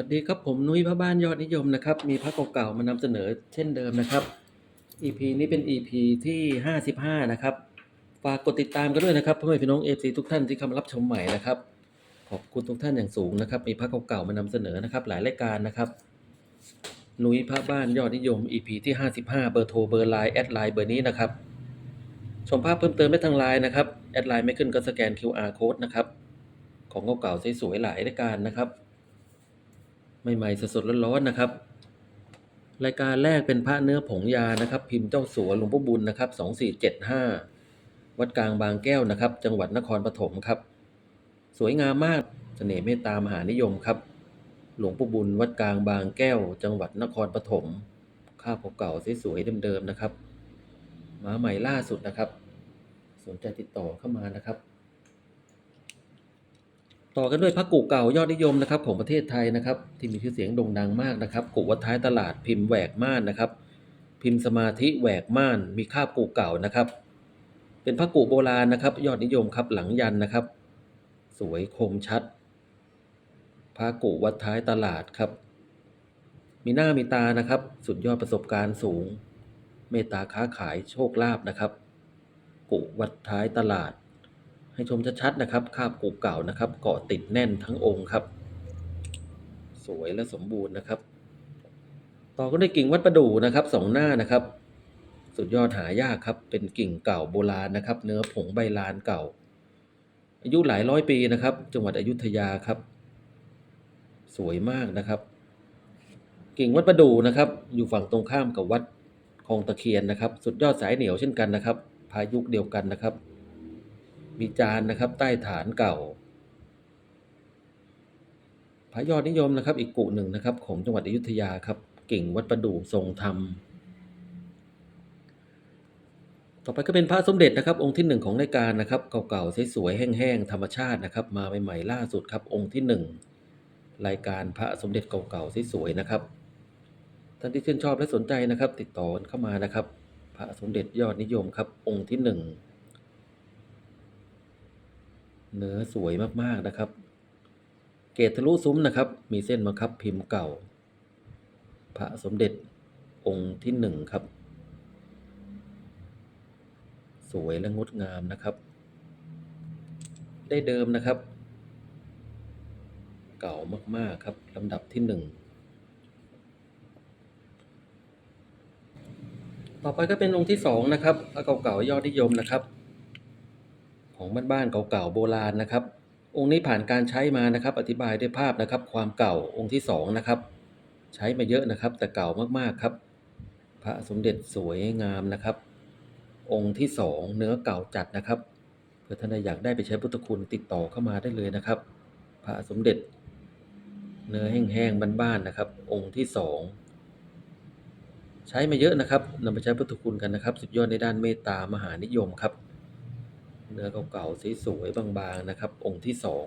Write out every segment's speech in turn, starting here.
วัสดีครับผมนุ้ยพระบ้านยอดนิยมนะครับ มีพระเก่าๆมานำเสนอเช่นเดิมนะครับ EP นี้เป็น EP ที่ 55 นะครับ ฝากกดติดตามกันด้วยนะครับพ่อแม่พี่น้อง FC ทุกท่านที่เข้ามารับชมใหม่นะครับ ขอบคุณทุกท่านอย่างสูงนะครับ มีพระเก่าๆมานำเสนอนะครับ หลายรายการนะครับนุ้ยพระบ้านยอดนิยม EP ที่ 55 เบอร์โทรเบอร์ไลน์แอดไลน์เบอร์นี้นะครับ ชมภาพเพิ่มเติมได้ทางไลน์นะครับแอดไลน์ไม่ขึ้นก็สแกน QR code นะครับของเก่าๆสวยๆหลายรายการนะครับ ใหม่ๆสดๆร้อนๆนะครับ รายการแรกเป็นพระเนื้อผงยานะครับ พิมพ์เจ้าสัวหลวงพ่อบุญนะครับสองสี่เจ็ดห้าวัดกลางบางแก้วนะครับ จังหวัดนครปฐมครับ สวยงามมากเสน่ห์เมตตามหานิยมครับ หลวงปู่บุญวัดกลางบางแก้ว จังหวัดนครปฐมข้าวเก่าๆสวยๆเดิมๆนะครับมาใหม่ล่าสุดนะครับ สนใจติดต่อเข้ามานะครับ ต่อกันด้วยพระกุเก่ายอดนิยมนะครับของประเทศไทยนะครับ ที่มีชื่อเสียงโด่งดังมากนะครับ กุวัดท้ายตลาดพิมพ์แหวกม่านนะครับ พิมพ์สมาธิแหวกม่าน มีคาบกุเก่านะครับ เป็นพระกุโบราณนะครับ ยอดนิยมครับหลังยันนะครับ สวยคมชัดพระกุวัดท้ายตลาดครับ มีหน้ามีตานะครับ สุดยอดประสบการณ์สูง เมตตาค้าขายโชคลาภนะครับ กุวัดท้ายตลาด ให้ชมชัดๆนะครับคาบกูเก่านะครับ เกาะติดแน่นทั้งองค์ครับ สวยและสมบูรณ์นะครับ ต่อก็ได้กิ่งวัดประดู่นะครับสองหน้านะครับ สุดยอดหายากครับ เป็นกิ่งเก่าโบราณนะครับ เนื้อผงใบลานเก่า อายุหลายร้อยปีนะครับ จังหวัดอยุธยาครับ สวยมากนะครับ กิ่งวัดประดู่นะครับ อยู่ฝั่งตรงข้ามกับวัดคลองตะเคียนนะครับ สุดยอดสายเหนียวเช่นกันนะครับ พายุเดียวกันนะครับ มีจานนะครับใต้ฐานเก่าพระยอดนิยมนะครับ อีกกุหนึ่งนะครับ ของจังหวัดอยุธยาครับกิ่งวัดประดู่ทรงธรรม ต่อไปก็เป็นพระสมเด็จนะครับ องค์ที่หนึ่งของรายการนะครับ เก่าๆสวยๆแห้งๆธรรมชาตินะครับ มาใหม่ๆล่าสุดครับ องค์ที่หนึ่งรายการพระสมเด็จเก่าๆสวยๆนะครับท่านที่ชื่นชอบและสนใจนะครับ ติดต่อเข้ามานะครับ พระสมเด็จยอดนิยมครับ องค์ที่หนึ่ง เนื้อสวยมากๆนะครับ เกตทะลุซุ้มนะครับ มีเส้นมาครับพิมพ์เก่า พระสมเด็จองค์ที่หนึ่งครับ สวยและงดงามนะครับ ได้เดิมนะครับ เก่ามากๆครับลำดับที่หนึ่งต่อไปก็เป็นองค์ที่สองนะครับพระเก่าๆยอดนิยมนะครับ ของบ้านๆเก่าๆโบราณนะครับ องค์นี้ผ่านการใช้มานะครับ อธิบายด้วยภาพนะครับ ความเก่าองค์ที่สองนะครับ ใช้มาเยอะนะครับ แต่เก่ามากๆครับ พระสมเด็จสวยงามนะครับ องค์ที่สองเนื้อเก่าจัดนะครับเพื่อท่านใดอยากได้ไปใช้พุทธคุณติดต่อเข้ามาได้เลยนะครับ พระสมเด็จ เนื้อแห้งๆบ้านๆนะครับ องค์ที่สองใช้มาเยอะนะครับนำไปใช้พุทธคุณกันนะครับ สุดยอดในด้านเมตตามหานิยมครับ เนื้อเก่าๆสวยๆบางๆนะครับ องค์ที่สอง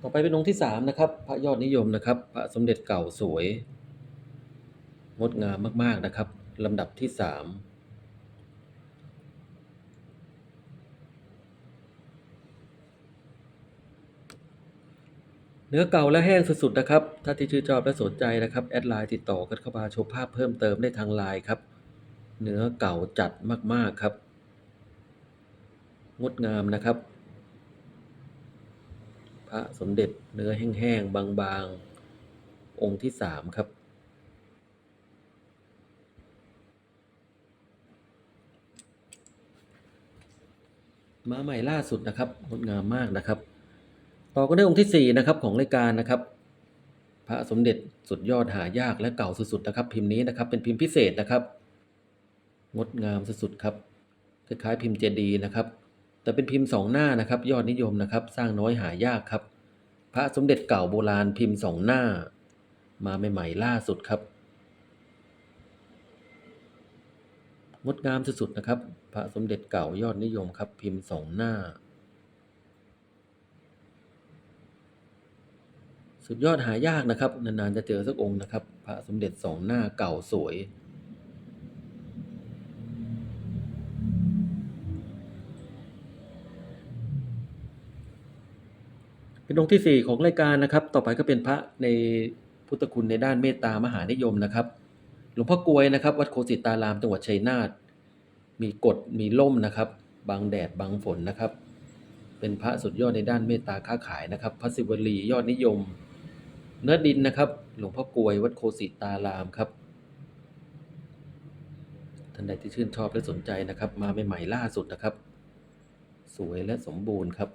ต่อไปเป็นองค์ที่สามนะครับ พระยอดนิยมนะครับ พระสมเด็จเก่าสวย งดงามมากๆนะครับลำดับที่สาม เนื้อเก่าและแห้งสุดๆนะครับ ถ้าที่ชื่นชอบและสนใจนะครับแอดไลน์ติดต่อกันเข้ามาชมภาพเพิ่มเติมได้ทางไลน์ครับ เนื้อเก่าจัดมากๆครับ งดงามนะครับ พระสมเด็จเนื้อแห้งๆบางๆ องค์ที่สามครับมาใหม่ล่าสุดนะครับงดงามมากนะครับ ต่อก็ด้วยองค์ที่สี่นะครับของรายการนะครับ พระสมเด็จสุดยอดหายากและเก่าสุดๆนะครับ พิมพ์นี้นะครับเป็นพิมพ์พิเศษนะครับ งดงามสุดๆครับคล้ายๆพิมพ์เจดีย์นะครับ แต่เป็นพิมพ์สองหน้านะครับ ยอดนิยมนะครับ สร้างน้อยหายากครับ พระสมเด็จเก่าโบราณพิมพ์สองหน้า มาใหม่ๆล่าสุดครับงดงามสุดๆนะครับ พระสมเด็จเก่ายอดนิยมครับ พิมพ์สองหน้า สุดยอดหายากนะครับ นานๆจะเจอสักองค์นะครับ พระสมเด็จสองหน้าเก่าสวย เป็นองค์ที่ 4 ของรายการนะครับ ต่อไปก็เป็นพระในพุทธคุณในด้านเมตตามหานิยมนะครับ หลวงพ่อกวยนะครับ วัดโคสิตารามจังหวัดชัยนาทมีกฎมีล่มนะครับบังแดดบังฝนนะครับ เป็นพระสุดยอดในด้านเมตตาค้าขายนะครับ พระศิวลียอดนิยม เนื้อดินนะครับ หลวงพ่อกลวยวัดโคสิตารามครับ ท่านใดที่ชื่นชอบและสนใจนะครับ มาใหม่ๆล่าสุดนะครับ สวยและสมบูรณ์ครับ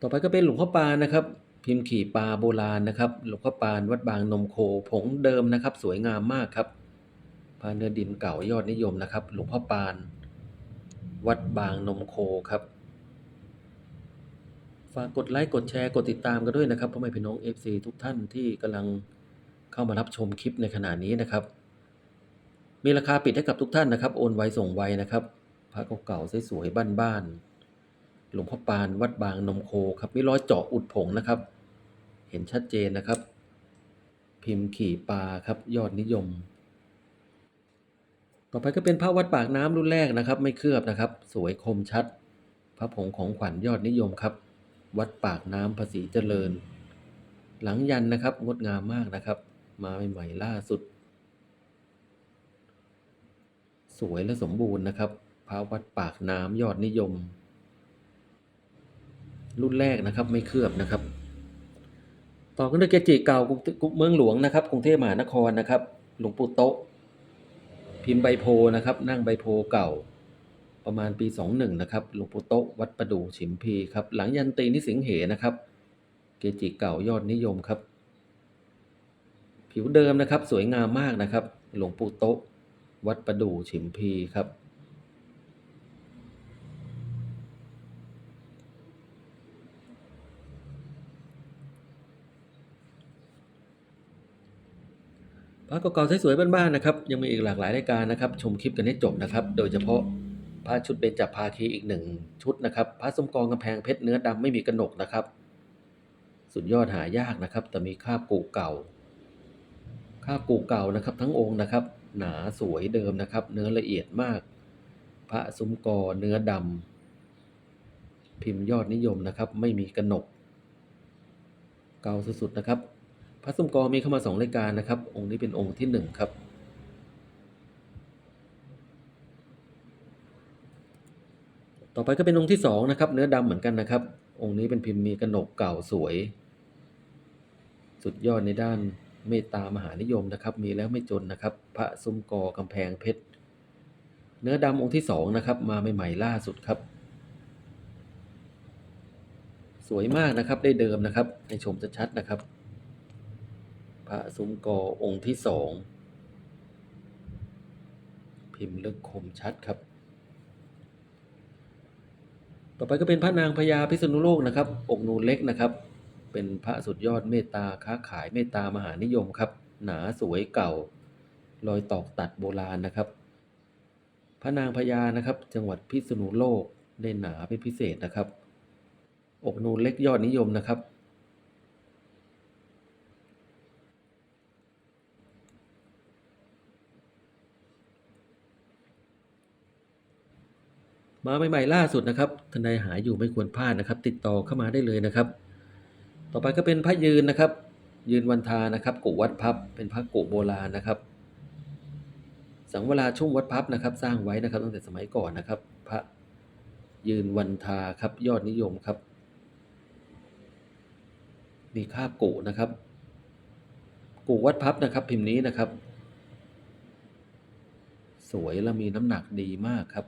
ต่อไปก็เป็นหลวงพ่อปานนะครับ พิมพ์ขี่ปลาโบราณนะครับ หลวงพ่อปานวัดบางนมโคผงเดิมนะครับ สวยงามมากครับพาเนื้อดินเก่ายอดนิยมนะครับ หลวงพ่อปาน วัดบางนมโคครับ ฝากกดไลค์กดแชร์กดติดตามกันด้วยนะครับพ่อแม่พี่น้อง FC ทุกท่านที่กำลังเข้ามารับชมคลิปในขณะนี้นะครับ มีราคาปิดให้กับทุกท่านนะครับ โอนไวส่งไวนะครับพระเก่าๆสวยๆบ้านๆหลวงพ่อปานวัดบางนมโคครับมีรอยเจาะอุดผงนะครับ เห็นชัดเจนนะครับ พิมพ์ขี่ปลาครับยอดนิยม ต่อไปก็เป็นพระวัดปากน้ำรุ่นแรกนะครับ ไม่เคลือบนะครับ สวยคมชัด พระผงของขวัญยอดนิยมครับ วัดปากน้ำภาษีเจริญ หลังยันนะครับงดงามมากนะครับ มาใหม่ๆล่าสุด สวยและสมบูรณ์นะครับพระวัดปากน้ำยอดนิยม รุ่นแรกนะครับไม่เคลือบนะครับ ต่อกันด้วยเกจิเก่ากรุงกเมืองหลวงนะครับกรุงเทพมหานครนะครับ หลวงปู่โต๊ะ พิมพ์ใบโพนะครับ นั่งใบโพเก่า ประมาณปี 21 นะครับหลวงปู่โต๊ะวัดประดู่ฉิมพีครับหลังยันตีนิสิงเหนะครับ เกจิเก่ายอดนิยมครับ ผิวเดิมนะครับสวยงามมากนะครับ หลวงปู่โต๊ะวัดประดู่ฉิมพีครับพระเก่าๆสวยๆบ้านๆนะครับ ยังมีอีกหลากหลายรายการนะครับ ชมคลิปกันให้จบนะครับ โดยเฉพาะ พระชุดเบญจภาคีอีกหนึ่งชุดนะครับ พระสมกองกำแพงเพชรเนื้อดำไม่มีกระหนกนะครับ สุดยอดหายากนะครับ แต่มีคาบกูเก่า คาบกูเก่านะครับ ทั้งองค์นะครับ หนาสวยเดิมนะครับ เนื้อละเอียดมาก พระซุ้มกอเนื้อดำพิมพ์ยอดนิยมนะครับ ไม่มีกระหนก เก่าสุดๆนะครับ พระซุ้มกอมีเข้ามาสองรายการนะครับ องค์นี้เป็นองค์ที่หนึ่งครับ ต่อไปก็เป็นองค์ที่สองนะครับเนื้อดำเหมือนกันนะครับ องค์นี้เป็นพิมพ์มีกระหนกเก่าสวย สุดยอดในด้านเมตตามหานิยมนะครับ มีแล้วไม่จนนะครับ พระซุ้มกอกำแพงเพชร เนื้อดำองค์ที่สองนะครับมาใหม่ๆล่าสุดครับ สวยมากนะครับได้เดิมนะครับให้ชมชัดๆนะครับ พระซุ้มกอองค์ที่สองพิมพ์ลึกคมชัดครับ ต่อไปก็เป็นพระนางพญาพิษณุโลกนะครับ อกนูนเล็กนะครับ เป็นพระสุดยอดเมตตาค้าขายเมตตามหานิยมครับ หนาสวยเก่า รอยตอกตัดโบราณนะครับ พระนางพญานะครับ จังหวัดพิษณุโลกได้หนาเป็นพิเศษนะครับ อกนูนเล็กยอดนิยมนะครับ มาใหม่ๆล่าสุดนะครับท่านใดหายอยู่ไม่ควรพลาดนะครับ ติดต่อเข้ามาได้เลยนะครับ ต่อไปก็เป็นพระยืนนะครับ ยืนวันทานะครับกุวัดพับ เป็นพระกุโบราณนะครับ สังเวลาชุ่มวัดพับนะครับ สร้างไว้นะครับตั้งแต่สมัยก่อนนะครับ พระยืนวันทาครับยอดนิยมครับ มีคาบกุนะครับกุวัดพับนะครับพิมพ์นี้นะครับ สวยและมีน้ำหนักดีมากครับ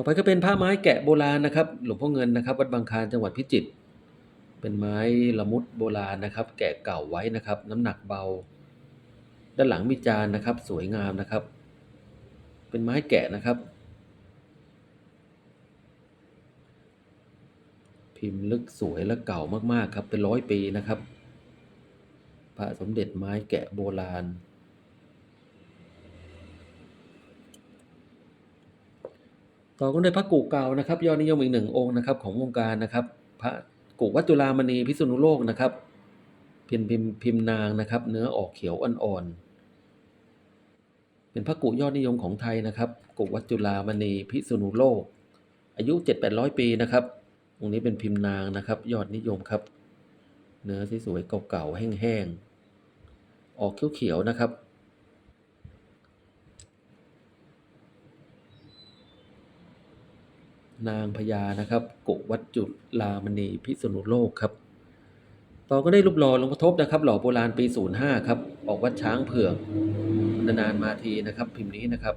ต่อไปก็เป็นผ้าไม้แกะโบราณนะครับ หลวงพ่อเงินนะครับ วัดบางคานจังหวัดพิจิตร เป็นไม้ละมุดโบราณนะครับ แกะเก่าไว้นะครับ น้ำหนักเบา ด้านหลังมีจานนะครับ สวยงามนะครับ เป็นไม้แกะนะครับ พิมพ์ลึกสวยและเก่ามากๆครับ เป็นร้อยปีนะครับ พระสมเด็จไม้แกะโบราณ ต่อกันด้วยพระกุเก่านะครับยอดนิยมอีกหนึ่งองค์นะครับของวงการนะครับ พระกุวัดจุฬามณีพิษณุโลกนะครับพิมพ์พิมพ์พิมพ์นางนะครับ เนื้อออกเขียวอ่อนๆเป็นพระกุยอดนิยมของไทยนะครับกุวัดจุฬามณีพิษณุโลก อายุ 7-800 ปีนะครับองค์นี้เป็นพิมพ์นางนะครับ ยอดนิยมครับ เนื้อสวยๆเก่าๆแห้งๆออกเขียวๆนะครับ นางพญานะครับกุวัดจุลามณีพิษณุโลกครับ ต่อก็ได้รูปหล่อหลวงพ่อทบนะครับ หล่อโบราณปี 05 ครับ ออกวัดช้างเผือกนานๆมาทีนะครับ พิมพ์นี้นะครับ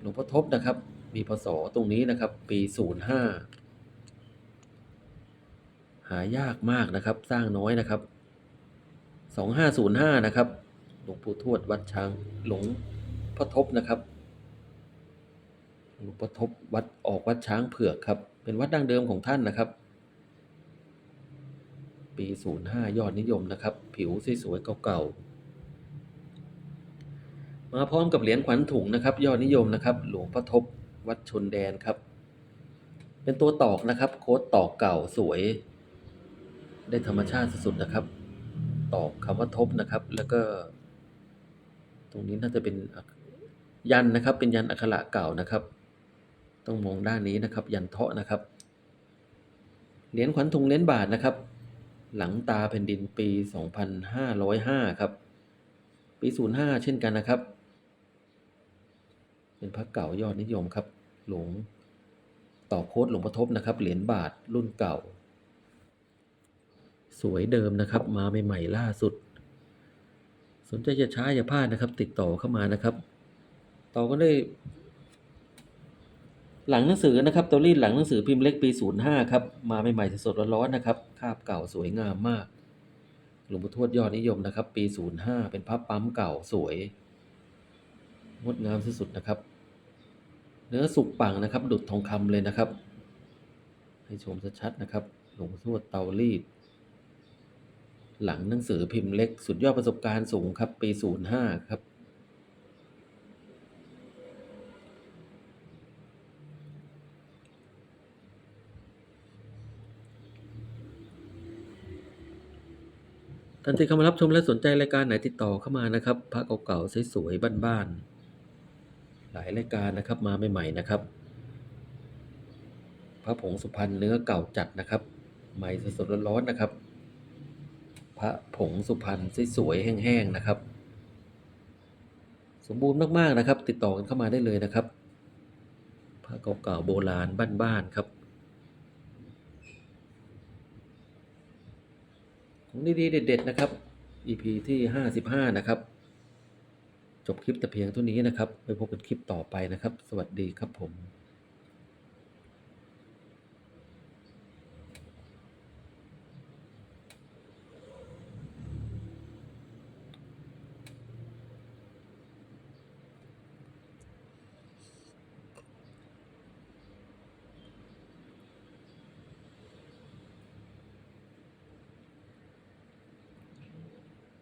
หลวงพ่อทบนะครับ มีพศตรงนี้นะครับ ปี 05 หายากมากนะครับ สร้างน้อยนะครับ 2505 นะครับ หลวงปู่ทวดวัดช้างหลวงพ่อทบนะครับ หลวงพ่อทบวัดออกวัดช้างเผือกครับ เป็นวัดดั้งเดิมของท่านนะครับ ปี 05 ยอดนิยมนะครับ ผิวสวยๆเก่าๆ มาพร้อมกับเหรียญขวัญถุงนะครับ ยอดนิยมนะครับ หลวงพ่อทบวัดชนแดนครับ เป็นตัวตอกนะครับ โค้ดตอกเก่าสวย ได้ธรรมชาติสุดๆนะครับ ตอกคำว่าทบนะครับ แล้วก็ ตรงนี้น่าจะเป็นยันนะครับ เป็นยันอักขระเก่านะครับ ต้องมองด้านนี้นะครับยันเทาะนะครับ เหรียญขวัญถุงเหรียญบาทนะครับ หลังตาแผ่นดินปี 2505 ครับ ปี 05 เช่นกันนะครับ เป็นพระเก่ายอดนิยมครับ หลวงต่อโคดหลวงพ่อทบนะครับ เหรียญบาทรุ่นเก่า สวยเดิมนะครับ มาใหม่ๆล่าสุด สนใจจะช้าอย่าพลาดนะครับ ติดต่อเข้ามานะครับ ต่อก็ได้ หลังหนังสือนะครับตัวรีดหลังหนังสือพิมพ์เล็กปี 05 ครับ มาใหม่ๆสดๆร้อนๆนะครับคาบเก่าสวยงามมาก หลวงปู่ทวดยอดนิยมนะครับ ปี 05 เป็นพับปั๊มเก่าสวยงดงามที่สุดนะครับ เนื้อสุกปังนะครับ ดุดทองคำเลยนะครับ ให้ชมชัดๆนะครับ หลวงปู่ทวดเตารีด หลังหนังสือพิมพ์เล็กสุดยอดประสบการณ์สูงครับ ปี 05 ครับ ท่านที่เข้ามารับชมและสนใจรายการไหนติดต่อเข้ามานะครับพระเก่าๆสวยๆบ้านๆหลายรายการนะครับมาใหม่ๆนะครับ พระผงสุพรรณเนื้อเก่าจัดนะครับ ใหม่สดๆร้อนๆนะครับ พระผงสุพรรณสวยๆแห้งๆนะครับ สมบูรณ์มากๆนะครับ ติดต่อกันเข้ามาได้เลยนะครับพระเก่าๆโบราณบ้านๆครับ ของ ดีๆเด็ด ๆ นะครับ EP ที่ 55 นะครับ จบคลิปแต่เพียงเท่านี้นะครับ ไปพบกันคลิปต่อไปนะครับ สวัสดีครับผม